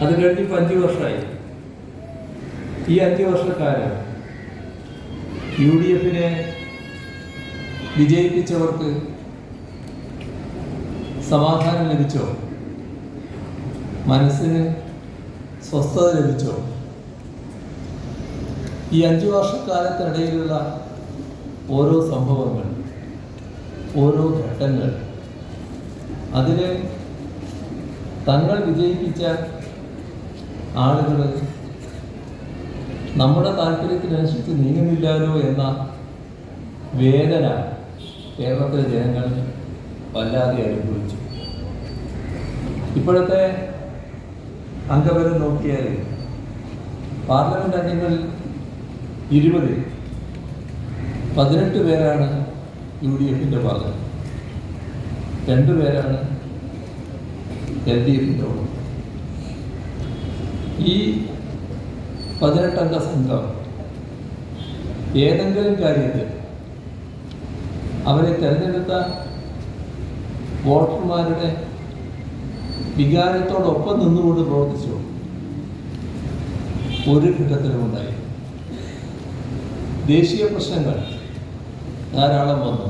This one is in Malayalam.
അത് കഴിഞ്ഞ് ഇപ്പം അഞ്ച് വർഷമായി. ഈ അഞ്ച് വർഷക്കാലം യു ഡി എഫിനെ വിജയിപ്പിച്ചവർക്ക് സമാധാനം ലഭിച്ചോ? മനസ്സിന് സ്വസ്ഥത ലഭിച്ചോ? ഈ അഞ്ചു വർഷക്കാലത്തിനിടയിലുള്ള ഓരോ സംഭവങ്ങൾ ഓരോ ഘട്ടങ്ങൾ അതിൽ തങ്ങൾ വിജയിപ്പിച്ച ആളുകൾ നമ്മുടെ താല്പര്യത്തിനനുസരിച്ച് നീങ്ങുന്നില്ലല്ലോ എന്ന വേദന കേരളത്തിലെ ജനങ്ങൾ വല്ലാതെ അനുഭവിച്ചു. ഇപ്പോഴത്തെ അംഗബലം നോക്കിയാൽ പാർലമെന്റ് അംഗങ്ങളിൽ ഇരുപത് പതിനെട്ട് പേരാണ് യു ഡി എഫിന്റെ ഭാഗം രണ്ടുപേരാണ് എൽ ഡി എഫിന്റെ ഭാഗം ഈ പതിനെട്ടംഗ സംഘം ഏതെങ്കിലും കാര്യത്തിൽ അവരെ തിരഞ്ഞെടുത്ത വോട്ടർമാരുടെ വികാരത്തോടൊപ്പം നിന്നുകൊണ്ട് പ്രവർത്തിച്ചു. ഒരു ഘട്ടത്തിലും ഉണ്ടായി ദേശീയ പ്രശ്നങ്ങൾ ധാരാളം വന്നു.